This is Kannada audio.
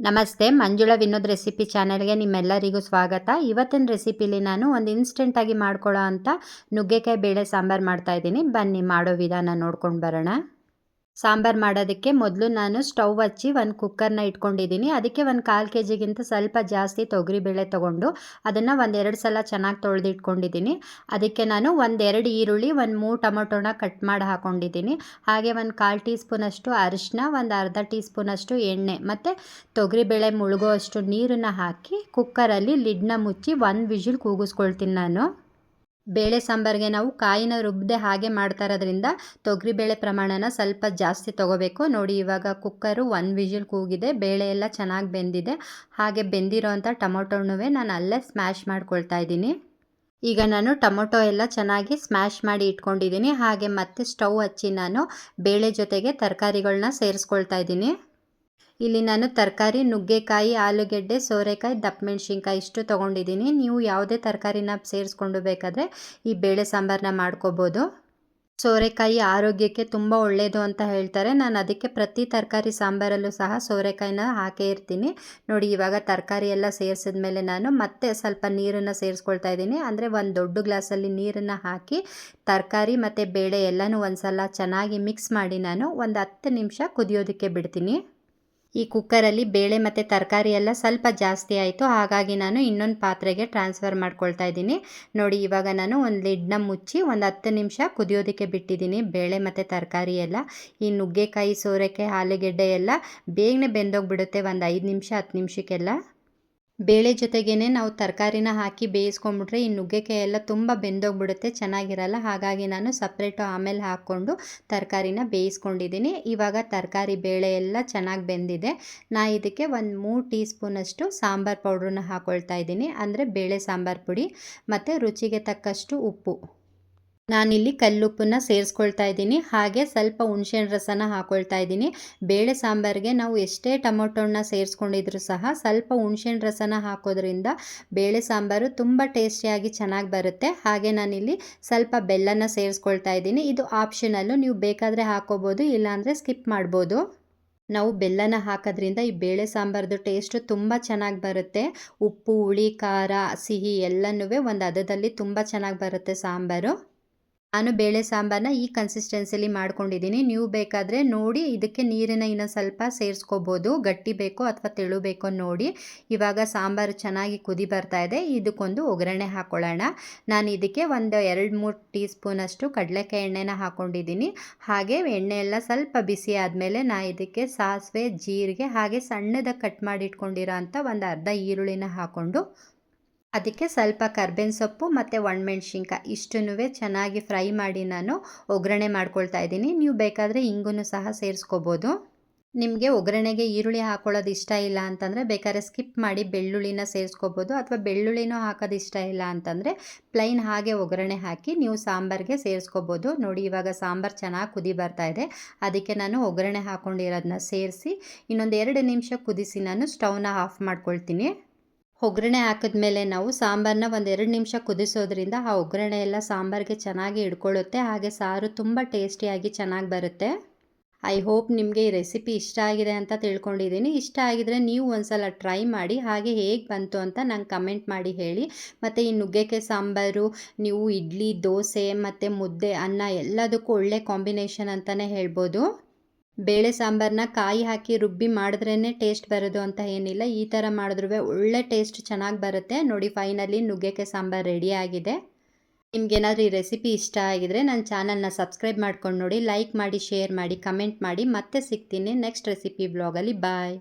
ನಮಸ್ತೆ, ಮಂಜುಳ ವಿನೋದ್ ರೆಸಿಪಿ ಚಾನಲ್ಗೆ ನಿಮ್ಮೆಲ್ಲರಿಗೂ ಸ್ವಾಗತ. ಇವತ್ತಿನ ರೆಸಿಪಿಲಿ ನಾನು ಒಂದು ಇನ್ಸ್ಟೆಂಟಾಗಿ ಮಾಡ್ಕೊಳ್ಳೋ ಅಂಥ ನುಗ್ಗೆಕಾಯಿ, ಬೇಳೆ, ಸಾಂಬಾರು ಮಾಡ್ತಾಯಿದ್ದೀನಿ ಬನ್ನಿ, ಮಾಡೋ ವಿಧಾನ ನೋಡ್ಕೊಂಡು ಬರೋಣ. ಸಾಂಬಾರು ಮಾಡೋದಕ್ಕೆ ಮೊದಲು ನಾನು ಸ್ಟವ್ ಹಚ್ಚಿ ಒಂದು ಕುಕ್ಕರ್ನ ಇಟ್ಕೊಂಡಿದ್ದೀನಿ. ಅದಕ್ಕೆ ಒಂದು ಕಾಲು ಕೆ ಜಿಗಿಂತ ಸ್ವಲ್ಪ ಜಾಸ್ತಿ ತೊಗರಿಬೇಳೆ ತೊಗೊಂಡು ಅದನ್ನು ಒಂದೆರಡು ಸಲ ಚೆನ್ನಾಗಿ ತೊಳೆದು ಇಟ್ಕೊಂಡಿದ್ದೀನಿ ಅದಕ್ಕೆ ನಾನು ಒಂದೆರಡು ಈರುಳ್ಳಿ, ಒಂದು ಮೂರು ಟೊಮೊಟೊನ ಕಟ್ ಮಾಡಿ ಹಾಕ್ಕೊಂಡಿದ್ದೀನಿ ಹಾಗೆ ಒಂದು ಕಾಲು ಟೀ ಸ್ಪೂನಷ್ಟು ಅರಿಶಿನ ಒಂದು ಅರ್ಧ ಟೀ ಸ್ಪೂನಷ್ಟು ಎಣ್ಣೆ ಮತ್ತು ತೊಗರಿಬೇಳೆ ಮುಳುಗೋ ಅಷ್ಟು ನೀರನ್ನು ಹಾಕಿ ಕುಕ್ಕರಲ್ಲಿ ಲಿಡ್ನ ಮುಚ್ಚಿ ಒಂದು ವಿಜಿಲ್ ಕೂಗಿಸ್ಕೊಳ್ತೀನಿ ನಾನು. ಬೇಳೆ ಸಾಂಬಾರಿಗೆ ನಾವು ಕಾಯಿನ ರುಬ್ಬದೆ ಹಾಗೆ ಮಾಡ್ತಾ ಇರೋದ್ರಿಂದ ತೊಗರಿಬೇಳೆ ಪ್ರಮಾಣನ ಸ್ವಲ್ಪ ಜಾಸ್ತಿ ತೊಗೋಬೇಕು. ನೋಡಿ, ಇವಾಗ ಕುಕ್ಕರು ಒನ್ ವಿಜಿಲ್ ಕೂಗಿದೆ. ಬೇಳೆ ಎಲ್ಲ ಚೆನ್ನಾಗಿ ಬೆಂದಿದೆ. ಹಾಗೆ ಬೆಂದಿರೋ ಅಂಥ ಹಣ್ಣುವೆ ನಾನು ಅಲ್ಲೇ ಸ್ಮ್ಯಾಶ್ ಮಾಡ್ಕೊಳ್ತಾ ಇದ್ದೀನಿ. ಈಗ ನಾನು ಟೊಮೊಟೊ ಎಲ್ಲ ಚೆನ್ನಾಗಿ ಸ್ಮ್ಯಾಶ್ ಮಾಡಿ ಇಟ್ಕೊಂಡಿದ್ದೀನಿ. ಹಾಗೆ ಮತ್ತೆ ಸ್ಟವ್ ಹಚ್ಚಿ ನಾನು ಬೇಳೆ ಜೊತೆಗೆ ತರಕಾರಿಗಳನ್ನ ಸೇರಿಸ್ಕೊಳ್ತಾ ಇದ್ದೀನಿ. ಇಲ್ಲಿ ನಾನು ತರಕಾರಿ, ನುಗ್ಗೆಕಾಯಿ, ಆಲೂಗೆಡ್ಡೆ, ಸೋರೆಕಾಯಿ ದಪ್ಪ ಮೆಣಸಿನ್ಕಾಯಿ ಇಷ್ಟು ತೊಗೊಂಡಿದ್ದೀನಿ. ನೀವು ಯಾವುದೇ ತರಕಾರಿನ ಸೇರಿಸ್ಕೊಂಡು ಬೇಕಾದರೆ ಈ ಬೇಳೆ ಸಾಂಬಾರನ್ನ ಮಾಡ್ಕೋಬೋದು. ಸೋರೆಕಾಯಿ ಆರೋಗ್ಯಕ್ಕೆ ತುಂಬ ಒಳ್ಳೆಯದು ಅಂತ ಹೇಳ್ತಾರೆ. ನಾನು ಅದಕ್ಕೆ ಪ್ರತಿ ತರಕಾರಿ ಸಾಂಬಾರಲ್ಲೂ ಸಹ ಸೋರೆಕಾಯಿನ ಹಾಕೇ ಇರ್ತೀನಿ. ನೋಡಿ, ಇವಾಗ ತರಕಾರಿ ಎಲ್ಲ ಸೇರಿಸಿದ ಮೇಲೆ ನಾನು ಮತ್ತೆ ಸ್ವಲ್ಪ ನೀರನ್ನು ಸೇರಿಸ್ಕೊಳ್ತಾ ಇದ್ದೀನಿ. ಅಂದರೆ ಒಂದು ದೊಡ್ಡ ಗ್ಲಾಸಲ್ಲಿ ನೀರನ್ನು ಹಾಕಿ ತರಕಾರಿ ಮತ್ತು ಬೇಳೆ ಎಲ್ಲನೂ ಒಂದು ಸಲ ಚೆನ್ನಾಗಿ ಮಿಕ್ಸ್ ಮಾಡಿ ನಾನು ಒಂದು ಹತ್ತು ನಿಮಿಷ ಕುದಿಯೋದಕ್ಕೆ ಬಿಡ್ತೀನಿ. ಈ ಕುಕ್ಕರಲ್ಲಿ ಬೇಳೆ ಮತ್ತು ತರಕಾರಿ ಎಲ್ಲ ಸ್ವಲ್ಪ ಜಾಸ್ತಿ ಆಯಿತು. ಹಾಗಾಗಿ ನಾನು ಇನ್ನೊಂದು ಪಾತ್ರೆಗೆ ಟ್ರಾನ್ಸ್ಫರ್ ಮಾಡ್ಕೊಳ್ತಾ ಇದ್ದೀನಿ. ನೋಡಿ, ಇವಾಗ ನಾನು ಒಂದು ಲಿಡ್ನ ಮುಚ್ಚಿ ಒಂದು ಹತ್ತು ನಿಮಿಷ ಕುದಿಯೋದಕ್ಕೆ ಬಿಟ್ಟಿದ್ದೀನಿ. ಬೇಳೆ ಮತ್ತು ತರಕಾರಿ ಎಲ್ಲ. ಈ ನುಗ್ಗೆಕಾಯಿ, ಸೋರೆಕಾಯಿ, ಆಲೂಗೆಡ್ಡೆ ಎಲ್ಲ ಬೇಗನೆ ಬೆಂದೋಗ್ಬಿಡುತ್ತೆ. ಒಂದು ಐದು ನಿಮಿಷ, ಹತ್ತು ನಿಮಿಷಕ್ಕೆಲ್ಲ. ಬೇಳೆ ಜೊತೆಗೇ ನಾವು ತರಕಾರಿನ ಹಾಕಿ ಬೇಯಿಸ್ಕೊಂಡ್ಬಿಟ್ರೆ ಈ ನುಗ್ಗೆಕಾಯಿ ಎಲ್ಲ ತುಂಬ ಬೆಂದೋಗ್ಬಿಡುತ್ತೆ, ಚೆನ್ನಾಗಿರಲ್ಲ. ಹಾಗಾಗಿ ನಾನು ಸಪ್ರೇಟು ಆಮೇಲೆ ಹಾಕ್ಕೊಂಡು ತರಕಾರಿನ ಬೇಯಿಸ್ಕೊಂಡಿದ್ದೀನಿ. ಇವಾಗ ತರಕಾರಿ ಬೇಳೆ ಎಲ್ಲ ಚೆನ್ನಾಗಿ ಬೆಂದಿದೆ. ನಾ ಇದಕ್ಕೆ ಒಂದು ಮೂರು ಟೀ ಸ್ಪೂನಷ್ಟು ಸಾಂಬಾರು ಪೌಡ್ರನ್ನ ಹಾಕ್ಕೊಳ್ತಾ ಇದ್ದೀನಿ. ಅಂದರೆ ಬೇಳೆ ಸಾಂಬಾರು ಪುಡಿ, ಮತ್ತು ರುಚಿಗೆ ತಕ್ಕಷ್ಟು ಉಪ್ಪು. ನಾನಿಲ್ಲಿ ಕಲ್ಲುಪ್ಪನ್ನ ಸೇರಿಸ್ಕೊಳ್ತಾ ಇದ್ದೀನಿ. ಹಾಗೆ ಸ್ವಲ್ಪ ಹುಣಸೆಹಣ್ಣು ರಸನ ಹಾಕ್ಕೊಳ್ತಾ ಇದ್ದೀನಿ. ಬೇಳೆ ಸಾಂಬಾರಿಗೆ ನಾವು ಎಷ್ಟೇ ಟೊಮೊಟೊನ ಸೇರಿಸ್ಕೊಂಡಿದ್ರು ಸಹ ಸ್ವಲ್ಪ ಹುಣಸೆಹಣ್ಣು ರಸನ ಹಾಕೋದ್ರಿಂದ ಬೇಳೆ ಸಾಂಬಾರು ತುಂಬ ಟೇಸ್ಟಿಯಾಗಿ ಚೆನ್ನಾಗಿ ಬರುತ್ತೆ. ಹಾಗೆ ನಾನಿಲ್ಲಿ ಸ್ವಲ್ಪ ಬೆಲ್ಲನ ಸೇರಿಸ್ಕೊಳ್ತಾ ಇದ್ದೀನಿ. ಇದು ಆಪ್ಷನಲ್ಲು. ನೀವು ಬೇಕಾದರೆ ಹಾಕೋಬೋದು, ಇಲ್ಲಾಂದರೆ ಸ್ಕಿಪ್ ಮಾಡ್ಬೋದು. ನಾವು ಬೆಲ್ಲನ ಹಾಕೋದ್ರಿಂದ ಈ ಬೇಳೆ ಸಾಂಬಾರ್ದು ಟೇಸ್ಟು ತುಂಬ ಚೆನ್ನಾಗಿ ಬರುತ್ತೆ. ಉಪ್ಪು, ಹುಳಿ, ಖಾರ, ಸಿಹಿ ಎಲ್ಲನೂ ಒಂದು ಹದದಲ್ಲಿ ತುಂಬ ಚೆನ್ನಾಗಿ ಬರುತ್ತೆ ಸಾಂಬಾರು. ನಾನು ಬೇಳೆ ಸಾಂಬಾರನ್ನ ಈ ಕನ್ಸಿಸ್ಟೆನ್ಸಿಲಿ ಮಾಡ್ಕೊಂಡಿದ್ದೀನಿ. ನೀವು ಬೇಕಾದರೆ ನೋಡಿ, ಇದಕ್ಕೆ ನೀರನ್ನ ಇನ್ನೊಂದು ಸ್ವಲ್ಪ ಸೇರಿಸ್ಕೋಬೋದು. ಗಟ್ಟಿ ಬೇಕೋ ಅಥವಾ ತೆಳು ಬೇಕೋ ನೋಡಿ. ಇವಾಗ ಸಾಂಬಾರು ಚೆನ್ನಾಗಿ ಕುದಿ ಬರ್ತಾ ಇದೆ. ಇದಕ್ಕೊಂದು ಒಗ್ಗರಣೆ ಹಾಕ್ಕೊಳ್ಳೋಣ ನಾನು ಇದಕ್ಕೆ ಒಂದು ಎರಡು ಮೂರು ಟೀ ಸ್ಪೂನಷ್ಟು ಕಡಲೆಕಾಯಿ ಎಣ್ಣೆನ ಹಾಕ್ಕೊಂಡಿದ್ದೀನಿ ಹಾಗೆ ಎಣ್ಣೆ ಎಲ್ಲ ಸ್ವಲ್ಪ ಬಿಸಿ ಆದಮೇಲೆ ನಾ ಇದಕ್ಕೆ ಸಾಸಿವೆ, ಜೀರಿಗೆ ಹಾಗೆ ಸಣ್ಣದಾಗಿ ಕಟ್ ಮಾಡಿ ಇಟ್ಕೊಂಡಿರೋ ಅಂಥ ಒಂದು ಅರ್ಧ ಈರುಳ್ಳಿನ ಹಾಕ್ಕೊಂಡು ಅದಕ್ಕೆ ಸ್ವಲ್ಪ ಕರ್ಬೇವಿನ ಸೊಪ್ಪು ಮತ್ತು ಒಣಮೆಣ್ಸಿನ್ಕಾಯಿ ಇಷ್ಟನ್ನೂ ಚೆನ್ನಾಗಿ ಫ್ರೈ ಮಾಡಿ ನಾನು ಒಗ್ಗರಣೆ ಮಾಡ್ಕೊಳ್ತಾ ಇದ್ದೀನಿ. ನೀವು ಬೇಕಾದರೆ ಹಿಂಗೂ ಸಹ ಸೇರಿಸ್ಕೋಬೋದು. ನಿಮಗೆ ಒಗ್ಗರಣೆಗೆ ಈರುಳ್ಳಿ ಹಾಕೊಳ್ಳೋದು ಇಷ್ಟ ಇಲ್ಲ ಅಂತಂದರೆ ಬೇಕಾದ್ರೆ ಸ್ಕಿಪ್ ಮಾಡಿ ಬೆಳ್ಳುಳ್ಳಿನ ಸೇರಿಸ್ಕೋಬೋದು ಅಥವಾ ಬೆಳ್ಳುಳ್ಳಿನೂ ಹಾಕೋದು ಇಷ್ಟ ಇಲ್ಲ ಅಂತಂದರೆ ಪ್ಲೈನ್ ಹಾಗೆ ಒಗ್ಗರಣೆ ಹಾಕಿ ನೀವು ಸಾಂಬಾರಿಗೆ ಸೇರಿಸ್ಕೋಬೋದು. ನೋಡಿ ಇವಾಗ ಸಾಂಬಾರು ಚೆನ್ನಾಗಿ ಕುದಿ ಬರ್ತಾ ಇದೆ. ಅದಕ್ಕೆ ನಾನು ಒಗ್ಗರಣೆ ಹಾಕ್ಕೊಂಡಿರೋದನ್ನ ಸೇರಿಸಿ ಇನ್ನೊಂದು ಎರಡು ನಿಮಿಷ ಕುದಿಸಿ ನಾನು ಸ್ಟವ್ನ ಆಫ್ ಮಾಡ್ಕೊಳ್ತೀನಿ. ಒಗ್ಗರಣೆ ಹಾಕಿದ್ಮೇಲೆ ನಾವು ಸಾಂಬಾರನ್ನ ಒಂದು ಎರಡು ನಿಮಿಷ ಕುದಿಸೋದ್ರಿಂದ ಆ ಒಗ್ಗರಣೆ ಎಲ್ಲ ಸಾಂಬಾರಿಗೆ ಚೆನ್ನಾಗಿ ಹಿಡ್ಕೊಳ್ಳುತ್ತೆ. ಹಾಗೆ ಸಾರು ತುಂಬ ಟೇಸ್ಟಿಯಾಗಿ ಚೆನ್ನಾಗಿ ಬರುತ್ತೆ. ಐ ಹೋಪ್ ನಿಮಗೆ ಈ ರೆಸಿಪಿ ಇಷ್ಟ ಆಗಿದೆ ಅಂತ ತಿಳ್ಕೊಂಡಿದ್ದೀನಿ. ಇಷ್ಟ ಆಗಿದರೆ ನೀವು ಒಂದ್ಸಲ ಟ್ರೈ ಮಾಡಿ, ಹಾಗೆ ಹೇಗೆ ಬಂತು ಅಂತ ನಂಗೆ ಕಮೆಂಟ್ ಮಾಡಿ ಹೇಳಿ. ಮತ್ತು ಈ ನುಗ್ಗೆಕಾಯಿ ಸಾಂಬಾರು, ನೀವು ಇಡ್ಲಿ, ದೋಸೆ ಮತ್ತು ಮುದ್ದೆ, ಅನ್ನ ಎಲ್ಲದಕ್ಕೂ ಒಳ್ಳೆ ಕಾಂಬಿನೇಷನ್ ಅಂತಲೇ ಹೇಳ್ಬೋದು. ಬೇಳೆ ಸಾಂಬಾರನ್ನ ಕಾಯಿ ಹಾಕಿ ರುಬ್ಬಿ ಮಾಡಿದ್ರೇ ಟೇಸ್ಟ್ ಬರೋದು ಅಂತ ಏನಿಲ್ಲ. ಈ ಥರ ಮಾಡಿದ್ರೂ ಒಳ್ಳೆ ಟೇಸ್ಟ್ ಚೆನ್ನಾಗಿ ಬರುತ್ತೆ. ನೋಡಿ ಫೈನಲಿ ನುಗ್ಗೆಕಾಯಿ ಸಾಂಬಾರು ರೆಡಿ ಆಗಿದೆ. ನಿಮ್ಗೇನಾದ್ರೂ ಈ ರೆಸಿಪಿ ಇಷ್ಟ ಆಗಿದ್ರೆ ನನ್ನ ಚಾನಲ್ನ ಸಬ್ಸ್ಕ್ರೈಬ್ ಮಾಡ್ಕೊಂಡು ನೋಡಿ ಲೈಕ್ ಮಾಡಿ ಶೇರ್ ಮಾಡಿ ಕಮೆಂಟ್ ಮಾಡಿ. ಮತ್ತೆ ಸಿಗ್ತೀನಿ ನೆಕ್ಸ್ಟ್ ರೆಸಿಪಿ ಬ್ಲಾಗಲ್ಲಿ ಬಾಯ್